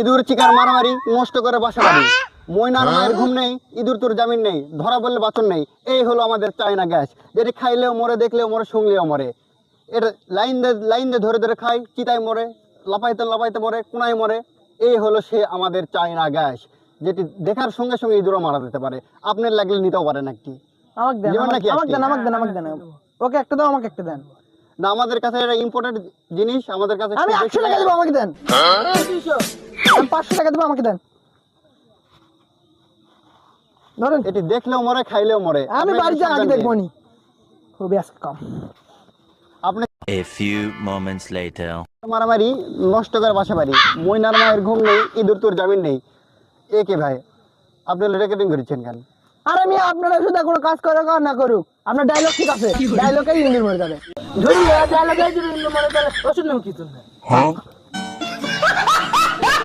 ইঁদুর চিকার মারামারি নষ্ট করে বাসা বাড়ি ময়নার মায়ের ঘুম নেই ইঁদুর তোর জামিন নেই ধরা বললে বাচন নেই। এই হলো আমাদের চায়না গ্যাস। যেটি খাইলেও মরে দেখলেও মরে শুনলেও মরে। এটা লাইন দিয়ে লাইন দিয়ে ধরে ধরে খাই চিতায় মরে লাপাইতে লাপাইতে মরে কোনায় মরে। এই হলো সে আমাদের চায়না গ্যাস যেটি দেখার সঙ্গে সঙ্গে ইঁদুরও মারা যেতে পারে। আপনার লাগলে নিতেও পারেন একটি। আমাকে দেন আমাকে নাকি দেন আমাকে দেন আমাকে দেন ওকে একটা দাও আমাকে একটা দেন। না আমাদের কাছে এটা ইম্পর্টেন্ট জিনিস আমাদের কাছে আমি খুব একশো বেশি টাকা দেবো আমাকে দেন। আমি পাঁচশো টাকা দেবো আমাকে দেন। ধরেন। এটি দেখলেও মরে খাইলেও মরে। আমি আগে সাবধান দেখব নি। খুবই আজকে কম। আপনি A few moments later. মারামারি নষ্ট করে বাসা বাড়ি ময়নার মায়ের ঘুম নেই ইঁদুর তোর জামিন নেই। এ কে ভাই? আপনি রেকর্ডিং করেছেন কেন? আর আমি আপনারা শুধু কোনো কাজ করে আর না করুক। আপনার ডায়লগ ঠিক আছে। ডায়লগে ইন্দির মরে যাবে। ধরি ডায়লগে ইন্দির মরে যাবে।